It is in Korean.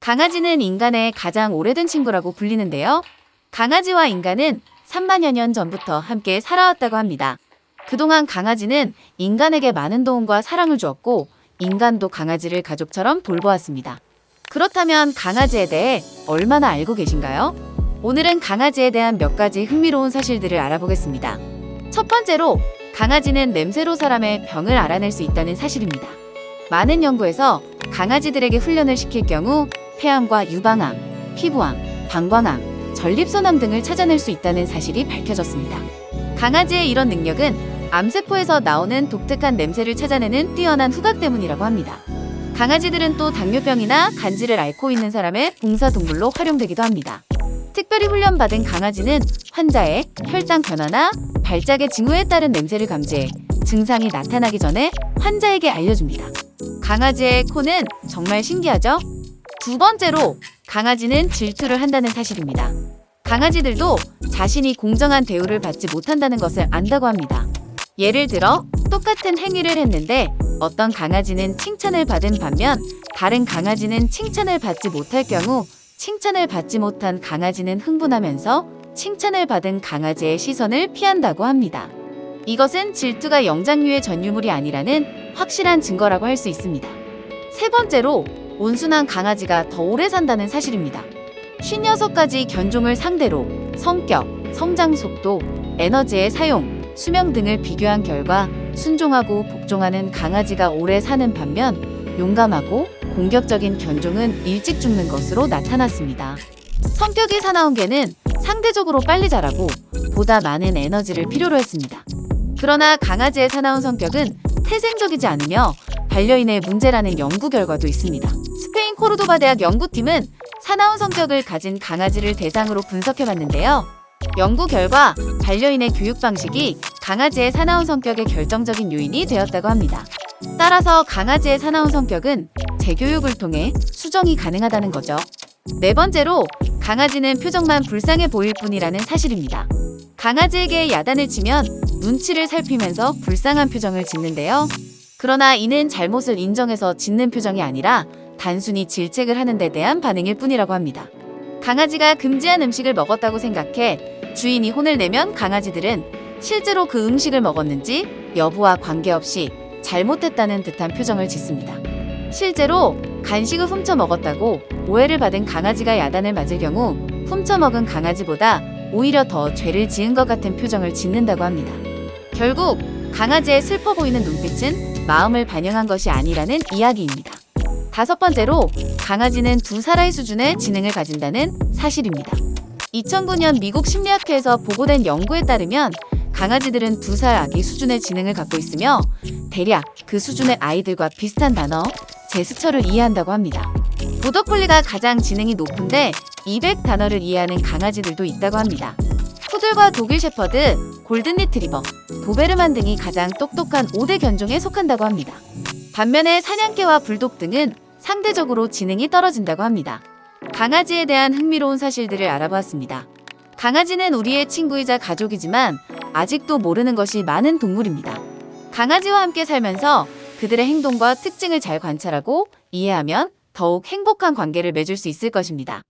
강아지는 인간의 가장 오래된 친구라고 불리는데요. 강아지와 인간은 3만여 년 전부터 함께 살아왔다고 합니다. 그동안 강아지는 인간에게 많은 도움과 사랑을 주었고 인간도 강아지를 가족처럼 돌보았습니다. 그렇다면 강아지에 대해 얼마나 알고 계신가요? 오늘은 강아지에 대한 몇 가지 흥미로운 사실들을 알아보겠습니다. 첫 번째로 강아지는 냄새로 사람의 병을 알아낼 수 있다는 사실입니다. 많은 연구에서 강아지들에게 훈련을 시킬 경우 폐암과 유방암, 피부암, 방광암, 전립선암 등을 찾아낼 수 있다는 사실이 밝혀졌습니다. 강아지의 이런 능력은 암세포에서 나오는 독특한 냄새를 찾아내는 뛰어난 후각 때문이라고 합니다. 강아지들은 또 당뇨병이나 간질을 앓고 있는 사람의 봉사동물로 활용되기도 합니다. 특별히 훈련받은 강아지는 환자의 혈당 변화나 발작의 징후에 따른 냄새를 감지해 증상이 나타나기 전에 환자에게 알려줍니다. 강아지의 코는 정말 신기하죠? 두 번째로 강아지는 질투를 한다는 사실입니다. 강아지들도 자신이 공정한 대우를 받지 못한다는 것을 안다고 합니다. 예를 들어 똑같은 행위를 했는데 어떤 강아지는 칭찬을 받은 반면 다른 강아지는 칭찬을 받지 못할 경우 칭찬을 받지 못한 강아지는 흥분하면서 칭찬을 받은 강아지의 시선을 피한다고 합니다. 이것은 질투가 영장류의 전유물이 아니라는 확실한 증거라고 할 수 있습니다. 세 번째로 온순한 강아지가 더 오래 산다는 사실입니다. 56가지 견종을 상대로 성격, 성장 속도, 에너지의 사용, 수명 등을 비교한 결과 순종하고 복종하는 강아지가 오래 사는 반면 용감하고 공격적인 견종은 일찍 죽는 것으로 나타났습니다. 성격이 사나운 개는 상대적으로 빨리 자라고 보다 많은 에너지를 필요로 했습니다. 그러나 강아지의 사나운 성격은 태생적이지 않으며 반려인의 문제라는 연구 결과도 있습니다. 스페인 코르도바 대학 연구팀은 사나운 성격을 가진 강아지를 대상으로 분석해봤는데요. 연구 결과 반려인의 교육 방식이 강아지의 사나운 성격의 결정적인 요인이 되었다고 합니다. 따라서 강아지의 사나운 성격은 재교육을 통해 수정이 가능하다는 거죠. 네 번째로 강아지는 표정만 불쌍해 보일 뿐이라는 사실입니다. 강아지에게 야단을 치면 눈치를 살피면서 불쌍한 표정을 짓는데요. 그러나 이는 잘못을 인정해서 짓는 표정이 아니라 단순히 질책을 하는 데 대한 반응일 뿐이라고 합니다. 강아지가 금지한 음식을 먹었다고 생각해 주인이 혼을 내면 강아지들은 실제로 그 음식을 먹었는지 여부와 관계없이 잘못했다는 듯한 표정을 짓습니다. 실제로 간식을 훔쳐 먹었다고 오해를 받은 강아지가 야단을 맞을 경우 훔쳐 먹은 강아지보다 오히려 더 죄를 지은 것 같은 표정을 짓는다고 합니다. 결국 강아지의 슬퍼 보이는 눈빛은 마음을 반영한 것이 아니라는 이야기입니다. 다섯 번째로 강아지는 두 살의 수준의 지능을 가진다는 사실입니다. 2009년 미국 심리학회에서 보고된 연구에 따르면 강아지들은 두 살 아기 수준의 지능을 갖고 있으며 대략 그 수준의 아이들과 비슷한 단어, 제스처를 이해한다고 합니다. 보더콜리가 가장 지능이 높은데 200 단어를 이해하는 강아지들도 있다고 합니다. 푸들과 독일 셰퍼드, 골든 리트리버, 도베르만 등이 가장 똑똑한 5대 견종에 속한다고 합니다. 반면에 사냥개와 불독 등은 상대적으로 지능이 떨어진다고 합니다. 강아지에 대한 흥미로운 사실들을 알아보았습니다. 강아지는 우리의 친구이자 가족이지만 아직도 모르는 것이 많은 동물입니다. 강아지와 함께 살면서 그들의 행동과 특징을 잘 관찰하고 이해하면 더욱 행복한 관계를 맺을 수 있을 것입니다.